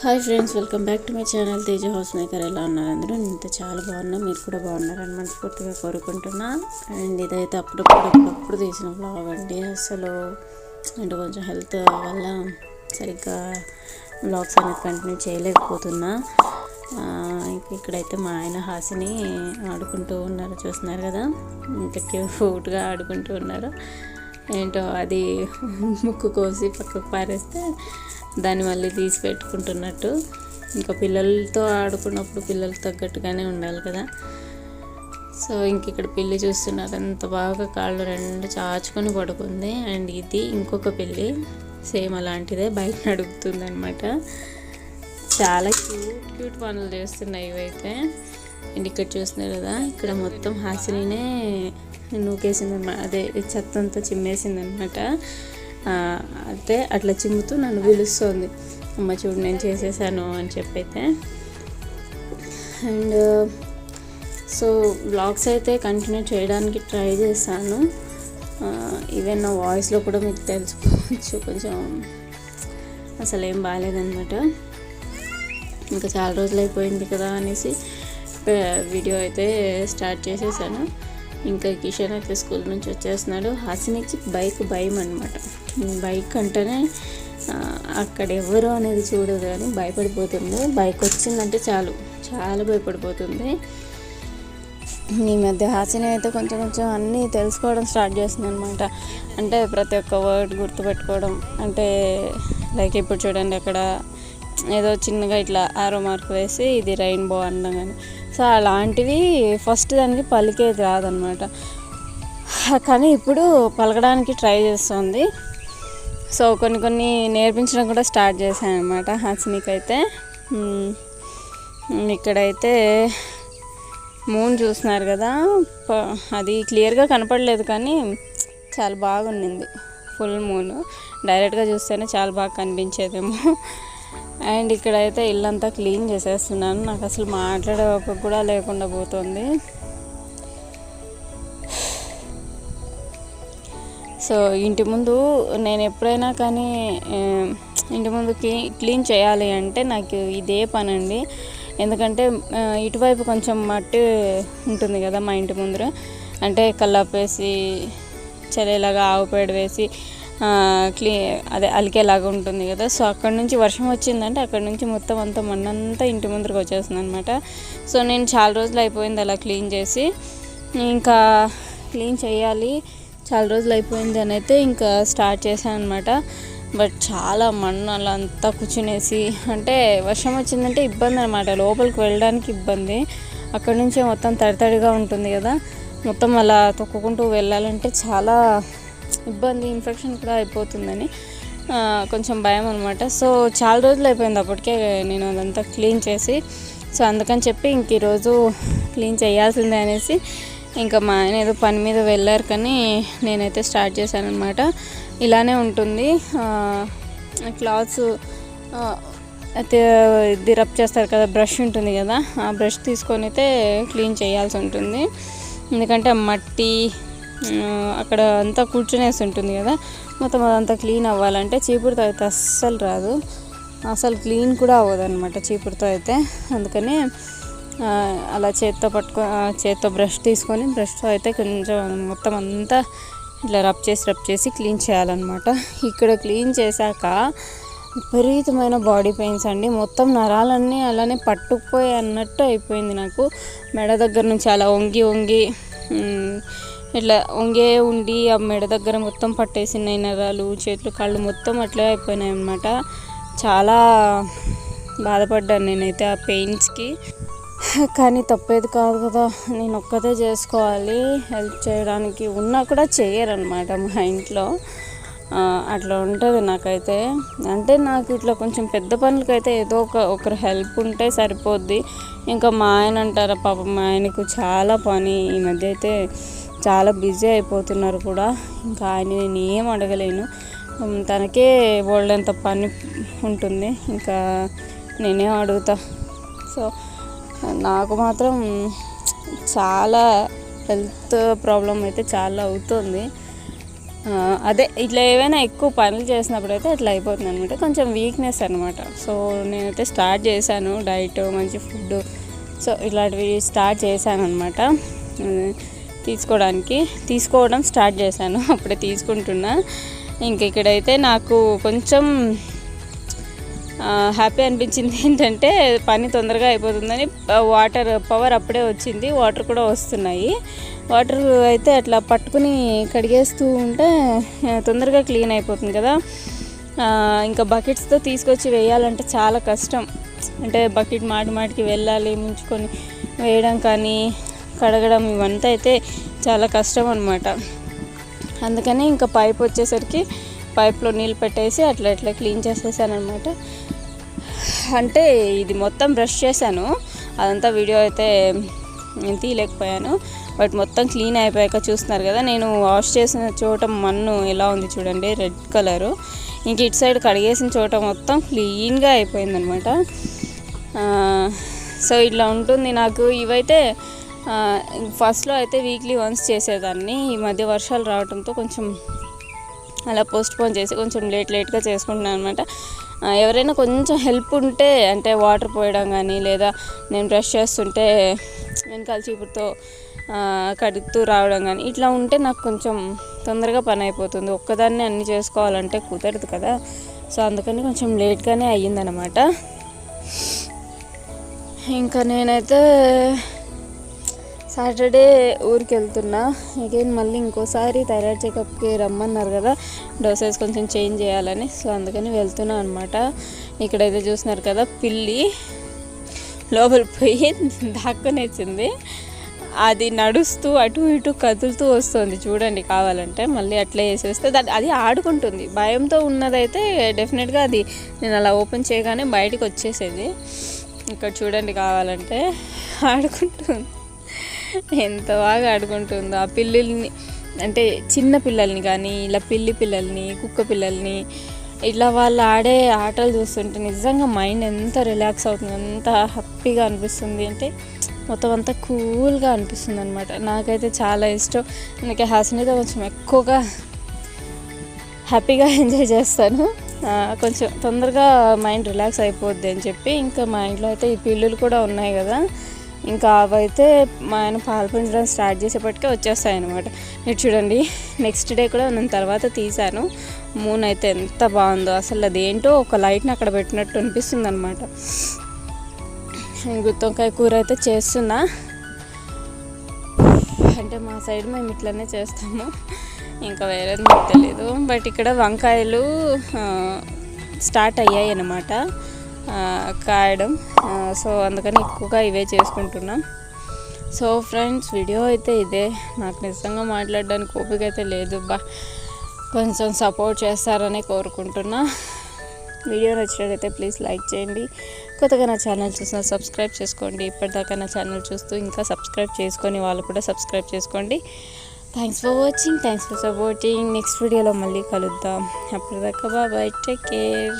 Hi friends welcome back to my channel. Teja house maker ఎలా ఉన్నారు అందరూ? ఇంత చాలా బాగున్నా మీరు కూడా బాగున్నారని మనస్ఫూర్తిగా కోరుకుంటున్నా. అండ్ ఇదైతే అప్పుడప్పుడు అప్పుడప్పుడు తీసిన బ్లాగ్ అండి అసలు. అంటే కొంచెం హెల్త్ వల్ల సరిగ్గా బ్లాగ్స్ అనేది కంటిన్యూ చేయలేకపోతున్నా. ఇక్కడైతే మా ఆయన హాసిని ఆడుకుంటూ ఉన్నారు చూస్తున్నారు కదా. ఇంకా క్యూట్గా ఆడుకుంటూ ఉన్నారు. ఏంటో అది ముక్కు కోసి పక్కకు పారేస్తే దాన్ని మళ్ళీ తీసి పెట్టుకుంటున్నట్టు. ఇంకా పిల్లలతో ఆడుకున్నప్పుడు పిల్లలు తగ్గట్టుగానే ఉండాలి కదా. సో ఇంక ఇక్కడ పెళ్ళి చూస్తున్నారు. అంత బాగా కాళ్ళు రెండు చాచుకొని పడుకుంది. అండ్ ఇది ఇంకొక పెళ్ళి సేమ్ అలాంటిదే బయట నడుపుతుంది అనమాట చాలా క్యూట్ క్యూట్ పనులు చేస్తున్నాయి ఇవైతే. అండ్ ఇక్కడ చూస్తున్నారు కదా ఇక్కడ మొత్తం హాసినినే నూకేసిందనమాట. అదే చెత్త అంతా చిమ్మేసింది అయితే అట్లా చిమ్ముతూ నన్ను పిలుస్తుంది. అమ్మ చూడు నేను చేసేసాను అని చెప్పైతే. అండ్ సో బ్లాగ్స్ అయితే కంటిన్యూ చేయడానికి ట్రై చేశాను. ఈవెన్ నా వాయిస్లో కూడా మీకు తెలుసుకోవచ్చు. కొంచెం అసలు ఏం బాగాలేదనమాట ఇంకా చాలా రోజులు అయిపోయింది కదా అనేసి వీడియో అయితే స్టార్ట్ చేసేసాను. ఇంకా కిషన్ అయితే స్కూల్ నుంచి వచ్చేస్తున్నాడు. హాసినికి బైక్ భయం అనమాట బైక్ అంటేనే అక్కడ ఎవరు అనేది చూడదు కానీ భయపడిపోతుంది. బైక్ వచ్చిందంటే చాలు. చాలా భయపడిపోతుంది. ఈ మధ్య హాసిని అయితే కొంచెం కొంచెం అన్నీ తెలుసుకోవడం స్టార్ట్ చేస్తుంది అనమాట అంటే ప్రతి ఒక్క వర్డ్ గుర్తుపెట్టుకోవడం. అంటే లైక్ ఇప్పుడు చూడండి అక్కడ ఏదో చిన్నగా ఇట్లా ఆరో మార్క్ వేసి ఇది రెయిన్బో అనడం కానీ సో అలాంటివి ఫస్ట్ దానికి పలికేది రాదనమాట. కానీ ఇప్పుడు పలకడానికి ట్రై చేస్తుంది. సో కొన్ని కొన్ని నేర్పించడం కూడా స్టార్ట్ చేశాను అనమాట హాసినికి ఇక్కడైతే మూన్ చూస్తున్నారు కదా. ప- అది క్లియర్గా కనపడలేదు కానీ చాలా బాగుండింది ఫుల్ మూన్. డైరెక్ట్గా చూస్తేనే చాలా బాగా కనిపించేదేమో. అండ్ ఇక్కడైతే ఇల్లంతా క్లీన్ చేసేస్తున్నాను. నాకు అసలు మాట్లాడే ఒక కూడా లేకుండా పోతుంది. సో ఇంటి ముందు నేను ఎప్పుడైనా కానీ ఇంటి ముందు క్లీన్ చేయాలి అంటే నాకు ఇదే పని అండి ఎందుకంటే ఇటువైపు కొంచెం మట్టి ఉంటుంది కదా మా ఇంటి ముందర. అంటే కల్లాపేసి చలిలాగా ఆవు పేడ వేసి క్లీ అదే అలికేలాగా ఉంటుంది కదా. సో అక్కడ నుంచి వర్షం వచ్చిందంటే అక్కడ నుంచి మొత్తం అంతా మన్నంతా ఇంటి ముందరకు వచ్చేస్తుంది అనమాట సో నేను చాలా రోజులు అయిపోయింది అలా క్లీన్ చేసి. ఇంకా క్లీన్ చేయాలి. చాలా రోజులు అయిపోయింది అని అయితే ఇంకా స్టార్ట్ చేశాను అనమాట బట్ చాలా మన్ను అలా అంతా కూర్చునేసి అంటే వర్షం వచ్చిందంటే ఇబ్బంది అనమాట లోపలికి వెళ్ళడానికి ఇబ్బంది. అక్కడ నుంచే మొత్తం తడితడిగా ఉంటుంది కదా. మొత్తం అలా తొక్కుకుంటూ వెళ్ళాలంటే చాలా ఇబ్బంది ఇన్ఫెక్షన్ కూడా అయిపోతుందని కొంచెం భయం అనమాట సో చాలా రోజులు అయిపోయింది అప్పటికే నేను అదంతా క్లీన్ చేసి సో అందుకని చెప్పి ఇంక ఈరోజు క్లీన్ చేయాల్సిందే అనేసి ఇంకా మా ఆయన ఏదో పని మీద వెళ్ళారు కానీ నేనైతే స్టార్ట్ చేశాను అనమాట ఇలానే ఉంటుంది. క్లాత్స్ అయితే ఇది రబ్ చేస్తారు కదా బ్రష్ ఉంటుంది కదా ఆ బ్రష్ తీసుకొని అయితే క్లీన్ చేయాల్సి ఉంటుంది. ఎందుకంటే మట్టి అక్కడ అంతా కూర్చునేసి ఉంటుంది కదా. మొత్తం అదంతా క్లీన్ అవ్వాలంటే చీపురుతో అయితే అస్సలు రాదు. అసలు క్లీన్ కూడా అవ్వదు అనమాట చీపురుతో అయితే. అందుకని అలా చేత్తో పట్టుకో చేత్తో బ్రష్ తీసుకొని బ్రష్తో అయితే కొంచెం మొత్తం అంతా ఇట్లా రబ్ చేసి రబ్ చేసి క్లీన్ చేయాలన్నమాట. ఇక్కడ క్లీన్ చేశాక విపరీతమైన బాడీ పెయిన్స్ అండి. మొత్తం నరాలన్నీ అలానే పట్టుకుపోయి అన్నట్టు అయిపోయింది నాకు. మెడ దగ్గర నుంచి అలా వంగి వంగి ఇట్లా వంగే ఉండి ఆ మెడ దగ్గర మొత్తం పట్టేసినాయి నరాలు చేతులు కాళ్ళు మొత్తం అట్లే అయిపోయినాయి అనమాట చాలా బాధపడ్డాను నేనైతే ఆ పెయిన్స్కి కానీ తప్పేది కాదు కదా నేను ఒక్కతే చేసుకోవాలి. హెల్ప్ చేయడానికి ఉన్నా కూడా చేయరనమాట మా ఇంట్లో. అట్లా ఉంటుంది నాకైతే. అంటే నాకు ఇట్లా కొంచెం పెద్ద పనులకైతే ఏదో ఒక ఒకరు హెల్ప్ ఉంటే సరిపోద్ది. ఇంకా మా ఆయన అంటారా పాపం మా ఆయనకు చాలా పని ఈ మధ్య అయితే చాలా బిజీ అయిపోతున్నారు కూడా. ఇంకా ఆయన నేను ఏం అడగలేను తనకే బోల్డంత పని ఉంటుంది. ఇంకా నేనేం అడుగుతా? సో నాకు మాత్రం చాలా హెల్త్ ప్రాబ్లం అయితే చాలా అవుతుంది. అదే ఇట్లా ఏవైనా ఎక్కువ పనులు చేసినప్పుడు అయితే అట్లా అయిపోతుంది అనమాట కొంచెం వీక్నెస్ అనమాట సో నేనైతే స్టార్ట్ చేశాను డైట్ మంచి ఫుడ్ సో ఇలాంటివి స్టార్ట్ చేశాను అనమాట తీసుకోవడానికి తీసుకోవడం స్టార్ట్ చేశాను. అప్పుడే తీసుకుంటున్నా. ఇంక ఇక్కడైతే నాకు కొంచెం హ్యాపీ అనిపించింది ఏంటంటే పని తొందరగా అయిపోతుందని వాటర్ పవర్ అప్పుడే వచ్చింది. వాటర్ కూడా వస్తున్నాయి. వాటర్ అయితే అట్లా పట్టుకుని కడిగేస్తూ ఉంటే తొందరగా క్లీన్ అయిపోతుంది కదా. ఇంకా బకెట్స్తో తీసుకొచ్చి వేయాలంటే చాలా కష్టం. అంటే బకెట్ మాటి మాటికి వెళ్ళాలి ముంచుకొని వేయడం కానీ కడగడం ఇవంతా అయితే చాలా కష్టం అనమాట అందుకని ఇంకా పైప్ వచ్చేసరికి పైప్లో నీళ్ళు పెట్టేసి అట్లా అట్లా క్లీన్ చేసేసాను అనమాట అంటే ఇది మొత్తం బ్రష్ చేశాను. అదంతా వీడియో అయితే నేను తీయలేకపోయాను. బట్ మొత్తం క్లీన్ అయిపోయాక చూస్తున్నారు కదా నేను వాష్ చేసిన చోట మన్ను ఎలా ఉంది చూడండి రెడ్ కలరు. ఇంక ఇటు సైడ్ కడిగేసిన చోట మొత్తం క్లీన్గా అయిపోయిందనమాట సో ఇట్లా ఉంటుంది నాకు. ఇవైతే ఫస్ట్లో అయితే వీక్లీ వన్స్ చేసేదాన్ని. ఈ మధ్య వర్షాలు రావడంతో కొంచెం అలా పోస్ట్ పోన్ చేసి కొంచెం లేట్ లేట్గా చేసుకుంటున్నాను అనమాట ఎవరైనా కొంచెం హెల్ప్ ఉంటే అంటే వాటర్ పోయడం కానీ లేదా నేను బ్రష్ చేస్తుంటే వెనకాల చీపురుతో కడుగుతూ రావడం కానీ ఇట్లా ఉంటే నాకు కొంచెం తొందరగా పని అయిపోతుంది. ఒక్కదాన్ని అన్ని చేసుకోవాలంటే కుదరదు కదా. సో అందుకని కొంచెం లేట్గానే అయ్యిందనమాట ఇంకా నేనైతే సాటర్డే ఊరికి వెళ్తున్నా అగైన్ మళ్ళీ ఇంకోసారి థైరాయిడ్ చెకప్కి రమ్మన్నారు కదా డోసెస్ కొంచెం చేంజ్ చేయాలని. సో అందుకని వెళ్తున్నా అనమాట ఇక్కడైతే చూస్తున్నారు కదా పిల్లి లోపల పోయి దాక్కునేసింది. అది నడుస్తూ అటు ఇటు కదులుతూ వస్తుంది. చూడండి కావాలంటే మళ్ళీ అట్లే వేసేస్తే దాని అది ఆడుకుంటుంది. భయంతో ఉన్నదైతే డెఫినెట్గా అది నేను అలా ఓపెన్ చేయగానే బయటికి వచ్చేసేది. ఇక్కడ చూడండి కావాలంటే ఆడుకుంటుంది. ఎంత బాగా ఆడుకుంటుందో. ఆ పిల్లుల్ని అంటే చిన్న పిల్లల్ని కానీ ఇలా పిల్లి పిల్లల్ని కుక్క పిల్లల్ని ఇట్లా వాళ్ళు ఆడే ఆటలు చూస్తుంటే నిజంగా మైండ్ ఎంత రిలాక్స్ అవుతుంది ఎంత హ్యాపీగా అనిపిస్తుంది అంటే మొత్తం అంతా కూల్గా అనిపిస్తుంది అనమాట నాకైతే చాలా ఇష్టం. నాకు హాసినితో కొంచెం ఎక్కువగా హ్యాపీగా ఎంజాయ్ చేస్తాను. కొంచెం తొందరగా మైండ్ రిలాక్స్ అయిపోద్ది అని చెప్పి ఇంకా మా ఇంట్లో అయితే ఈ పిల్లులు కూడా ఉన్నాయి కదా. ఇంకా అవైతే మా ఆయన పాలు పెంచడం స్టార్ట్ చేసేపటికే వచ్చేస్తాయి అనమాట మీరు చూడండి నెక్స్ట్ డే కూడా నేను తర్వాత తీశాను. మూన్ అయితే ఎంత బాగుందో అసలు అదేంటో ఒక లైట్ని అక్కడ పెట్టినట్టు అనిపిస్తుంది అనమాట గుత్తొంకాయ కూర అయితే చేస్తున్నా. అంటే మా సైడ్ మేము ఇట్లనే చేస్తాము. ఇంకా వేరేది నాకు బట్ ఇక్కడ వంకాయలు స్టార్ట్ అయ్యాయి అన్నమాట కాయడం. సో అందుకని ఎక్కువగా ఇవే చేసుకుంటున్నాం. సో ఫ్రెండ్స్ వీడియో అయితే ఇదే. నాకు నిజంగా మాట్లాడడానికి ఓపిక అయితే లేదు. బా కొంచెం సపోర్ట్ చేస్తారని కోరుకుంటున్నా. వీడియో నచ్చినట్లయితే ప్లీజ్ లైక్ చేయండి. కొత్తగా నా ఛానల్ చూసిన సబ్స్క్రైబ్ చేసుకోండి. ఇప్పటిదాకా నా ఛానల్ చూస్తూ ఇంకా సబ్స్క్రైబ్ చేసుకొని వాళ్ళు కూడా సబ్స్క్రైబ్ చేసుకోండి. Thanks for watching thanks for supporting next వీడియోలో మళ్ళీ కలుద్దాం. అప్పటిదాకా బాబాయ్ టేక్ కేర్